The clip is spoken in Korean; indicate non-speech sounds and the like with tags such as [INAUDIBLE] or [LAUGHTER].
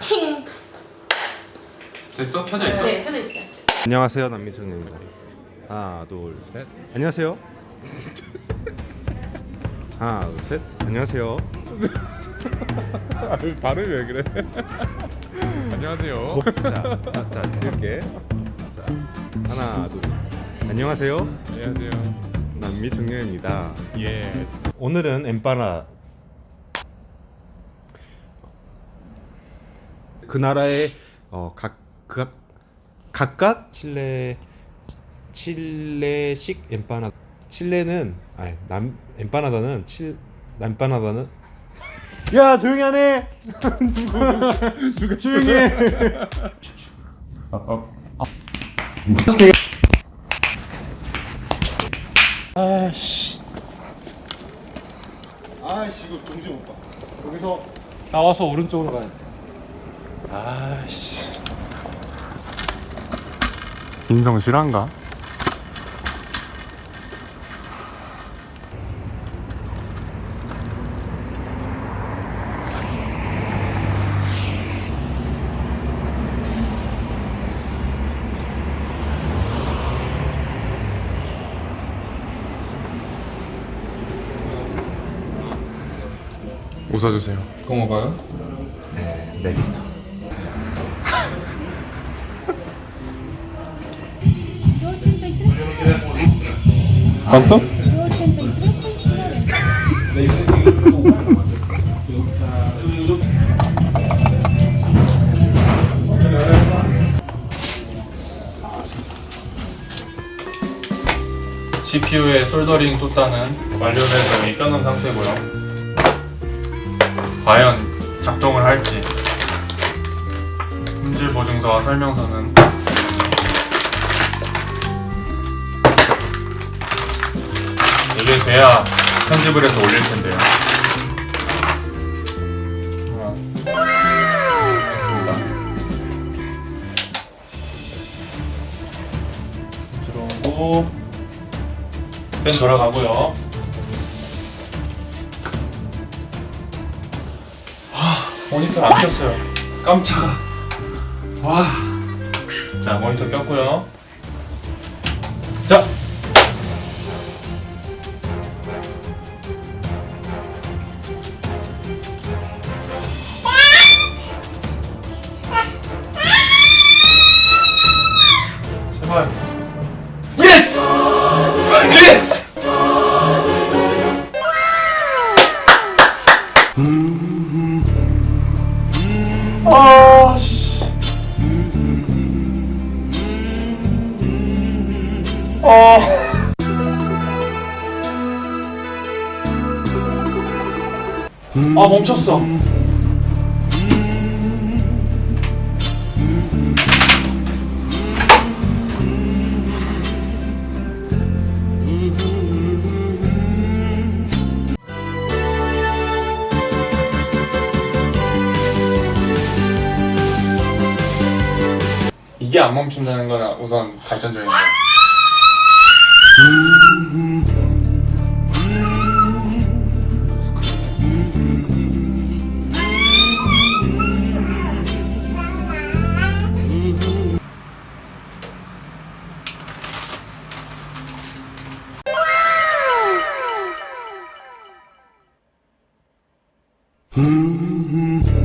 킹. 됐어? 켜져 있어? 네, 켜져 있어요. 안녕하세요 남민정입니다. 하나 둘 셋. 안녕하세요. [LAUGHS] 하나 둘 셋. 안녕하세요. 발음이 왜 그래? 안녕하세요. 자, 자, 자 찍을게. 자, 하나 둘 셋. 안녕하세요. 안녕하세요. 남미정녀입니다. 예스. 오늘은 엠파나 그 나라의 어, 각, 각 각각 칠레 칠레식 엠파나 칠레는 아니 남 엠파나다는 칠 남파나다는 야 조용히 하네 누가 조용히 해 아이씨 이거 정신 못 봐. 여기서 나와서 오른쪽으로 가야 돼. 아이씨. 인성 실한가? 웃어주세요. 그거 먹어요? 네 리터. ¿Cuánto? CPU의 솔더링 뚜따는 완료돼서 이미 껴놓은 상태고요. 과연 작동을 할지 품질 보증서와 설명서는 이게 돼야 편집을 해서 올릴 텐데요. 들어오고 펜 돌아가고요. 아, 모니터 안 켰어요. 깜짝아. 와. 자, 모니터 꼈고요. 자. 제발. 예스! 아, 멈췄어. 이게 안 멈춘다는 건 우선 발전적인 거야. 음.